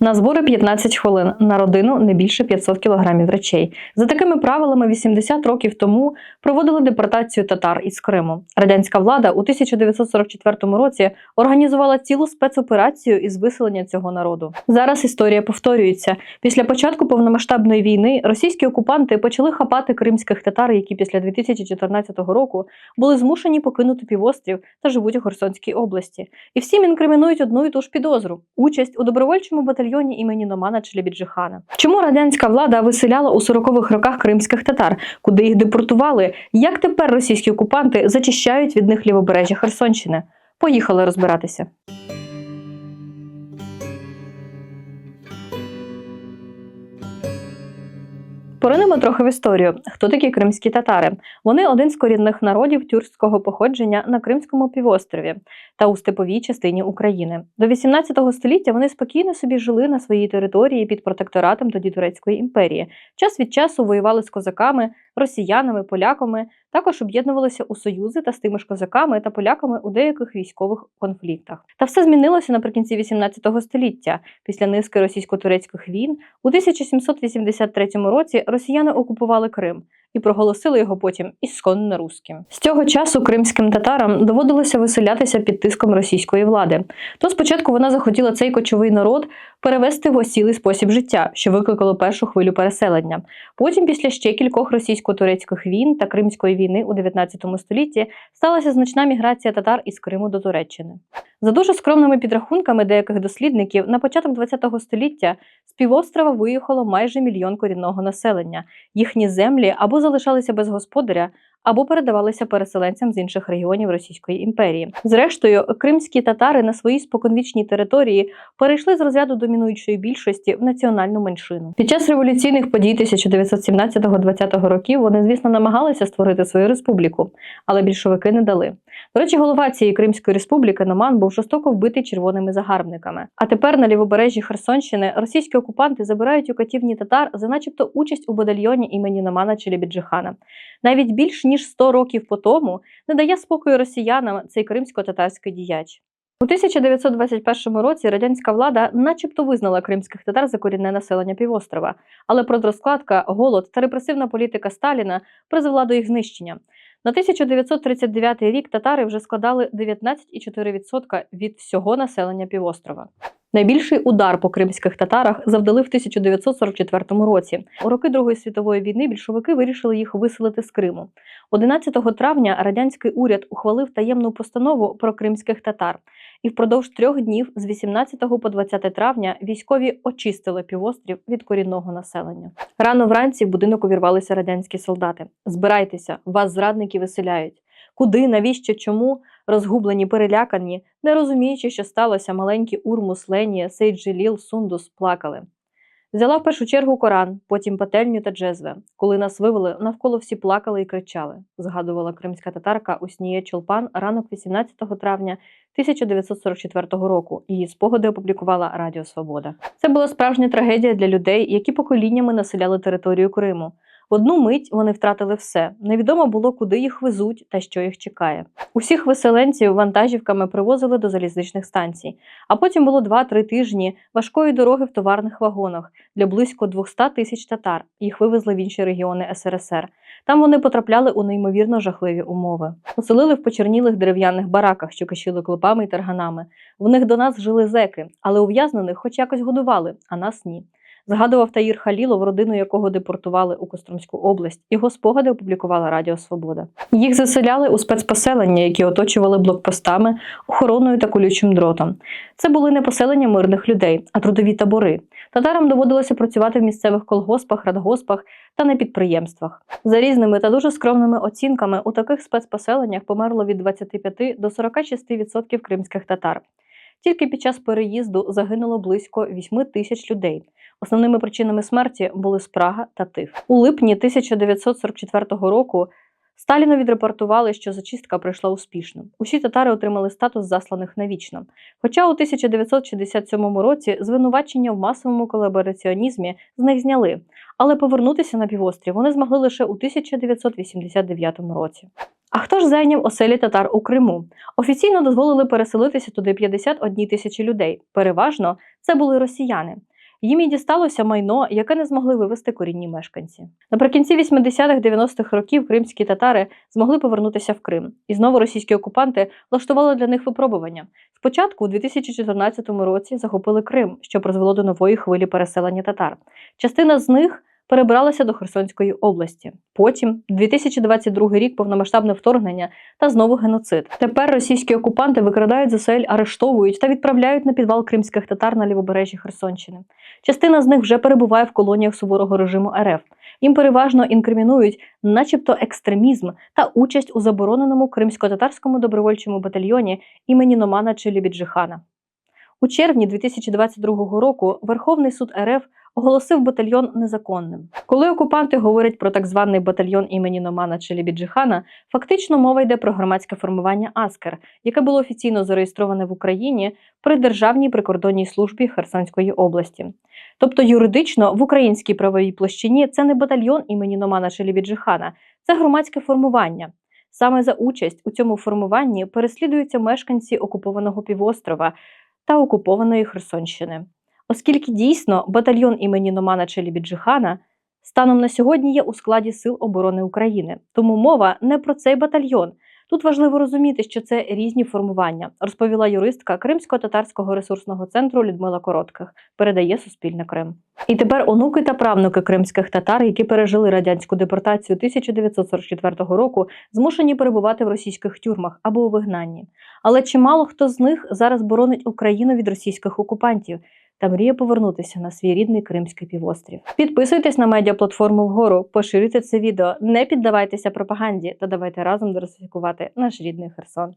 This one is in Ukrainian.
На збори 15 хвилин, на родину не більше 500 кілограмів речей. За такими правилами 80 років тому проводили депортацію татар із Криму. Радянська влада у 1944 році організувала цілу спецоперацію із виселення цього народу. Зараз історія повторюється. Після початку повномасштабної війни російські окупанти почали хапати кримських татар, які після 2014 року були змушені покинути півострів та живуть у Херсонській області. І всім інкримінують одну і ту ж підозру участь у добровольчому батальйоні імені Номана Челебіджихана. Чому радянська влада виселяла у 40-х роках кримських татар, куди їх депортували? Як тепер російські окупанти зачищають від них лівобережжя Херсонщини? Поїхали розбиратися. Поринемо трохи в історію. Хто такі кримські татари? Вони один з корінних народів тюркського походження на Кримському півострові та у степовій частині України. До 18 століття вони спокійно собі жили на своїй території під протекторатом тоді Турецької імперії. Час від часу воювали з козаками, росіянами, поляками. Також об'єднувалися у союзи та з тими ж козаками та поляками у деяких військових конфліктах. Та все змінилося наприкінці 18 століття. Після низки російсько-турецьких війн у 1783 році росіяни окупували Крим і проголосили його потім ісконно руським. З цього часу кримським татарам доводилося виселятися під тиском російської влади. То спочатку вона захотіла цей кочовий народ перевести в осілий спосіб життя, що викликало першу хвилю переселення. Потім, після ще кількох російсько-турецьких війн та Кримської війни у 19 столітті, сталася значна міграція татар із Криму до Туреччини. За дуже скромними підрахунками деяких дослідників, на початок ХХ століття з півострова виїхало майже мільйон корінного населення. Їхні землі або залишалися без господаря, або передавалися переселенцям з інших регіонів Російської імперії. Зрештою, кримські татари на своїй споконвічній території перейшли з розряду домінуючої більшості в національну меншину. Під час революційних подій 1917-20 років вони, звісно, намагалися створити свою республіку, але більшовики не дали. До речі, голова цієї Кримської республіки Номан був жорстоко вбитий червоними загарбниками. А тепер на лівобережжі Херсонщини російські окупанти забирають у катівні татар за начебто участь у батальйоні імені Номана Челебіджихана. Навіть більш ніж 100 років по тому не дає спокою росіянам цей кримсько-татарський діяч. У 1921 році радянська влада начебто визнала кримських татар за корінне населення півострова, але продрозкладка, голод та репресивна політика Сталіна призвела до їх знищення. На 1939 рік татари вже складали 19,4% від всього населення півострова. Найбільший удар по кримських татарах завдали в 1944 році. У роки Другої світової війни більшовики вирішили їх виселити з Криму. 11 травня радянський уряд ухвалив таємну постанову про кримських татар, і впродовж трьох днів з 18 по 20 травня військові очистили півострів від корінного населення. Рано вранці в будинок увірвалися радянські солдати. Збирайтеся, вас зрадники виселяють. Куди, навіщо, чому? Розгублені, перелякані, не розуміючи, що сталося, маленькі Урмус, Ленія, Сейджеліл, Сундус плакали. Взяла в першу чергу Коран, потім пательню та джезве. Коли нас вивели, навколо всі плакали і кричали, згадувала кримська татарка Уснія Чолпан ранок 18 травня 1944 року. Її спогади опублікувала Радіо Свобода. Це була справжня трагедія для людей, які поколіннями населяли територію Криму. В одну мить вони втратили все. Невідомо було, куди їх везуть та що їх чекає. Усіх виселенців вантажівками привозили до залізничних станцій, а потім було 2-3 тижні важкої дороги в товарних вагонах для близько 200 тисяч татар. Їх вивезли в інші регіони СРСР. Там вони потрапляли у неймовірно жахливі умови. Поселили в почернілих дерев'яних бараках, що кишіли клопами і тарганами. В них до нас жили зеки, але ув'язнених хоч якось годували, а нас ні. Згадував Таїр Халілов, родину якого депортували у Костромську область. Його спогади опублікувала Радіо Свобода. Їх заселяли у спецпоселення, які оточували блокпостами, охороною та колючим дротом. Це були не поселення мирних людей, а трудові табори. Татарам доводилося працювати в місцевих колгоспах, радгоспах та на підприємствах. За різними та дуже скромними оцінками у таких спецпоселеннях померло від 25 до 46% кримських татар. Тільки під час переїзду загинуло близько 8 тисяч людей. Основними причинами смерті були спрага та тиф. У липні 1944 року Сталіну відрепортували, що зачистка пройшла успішно. Усі татари отримали статус засланих навічно. Хоча у 1967 році звинувачення в масовому колабораціонізмі з них зняли, але повернутися на півострів вони змогли лише у 1989 році. А хто ж зайняв оселі татар у Криму? Офіційно дозволили переселитися туди 51 тисячі людей. Переважно це були росіяни. Їм і дісталося майно, яке не змогли вивести корінні мешканці. Наприкінці 80-х-90-х років кримські татари змогли повернутися в Крим, і знову російські окупанти влаштували для них випробування. Спочатку, у 2014 році, захопили Крим, що призвело до нової хвилі переселення татар. Частина з них перебралася до Херсонської області. Потім, 2022 рік, повномасштабне вторгнення та знову геноцид. Тепер російські окупанти викрадають засель, арештовують та відправляють на підвал кримських татар на лівобережжі Херсонщини. Частина з них вже перебуває в колоніях суворого режиму РФ. Їм переважно інкримінують, начебто, екстремізм та участь у забороненому кримсько-татарському добровольчому батальйоні імені Номана Челібіджихана. У червні 2022 року Верховний суд РФ оголосив батальйон незаконним. Коли окупанти говорять про так званий батальйон імені Номана Челібіджихана, фактично мова йде про громадське формування Аскер, яке було офіційно зареєстроване в Україні при Державній прикордонній службі Херсонської області. Тобто юридично в українській правовій площині це не батальйон імені Номана Челібіджихана, це громадське формування. Саме за участь у цьому формуванні переслідуються мешканці окупованого півострова та окупованої Херсонщини. Оскільки дійсно батальйон імені Номана Челібіджихана станом на сьогодні є у складі Сил оборони України. Тому мова не про цей батальйон. Тут важливо розуміти, що це різні формування, розповіла юристка Кримсько-татарського ресурсного центру Людмила Коротких. Передає Суспільне Крим. І тепер онуки та правнуки кримських татар, які пережили радянську депортацію 1944 року, змушені перебувати в російських тюрмах або у вигнанні. Але чимало хто з них зараз боронить Україну від російських окупантів та мріє повернутися на свій рідний Кримський півострів. Підписуйтесь на медіаплатформу вгору, поширюйте це відео, не піддавайтеся пропаганді та давайте разом диверсифікувати наш рідний Херсон.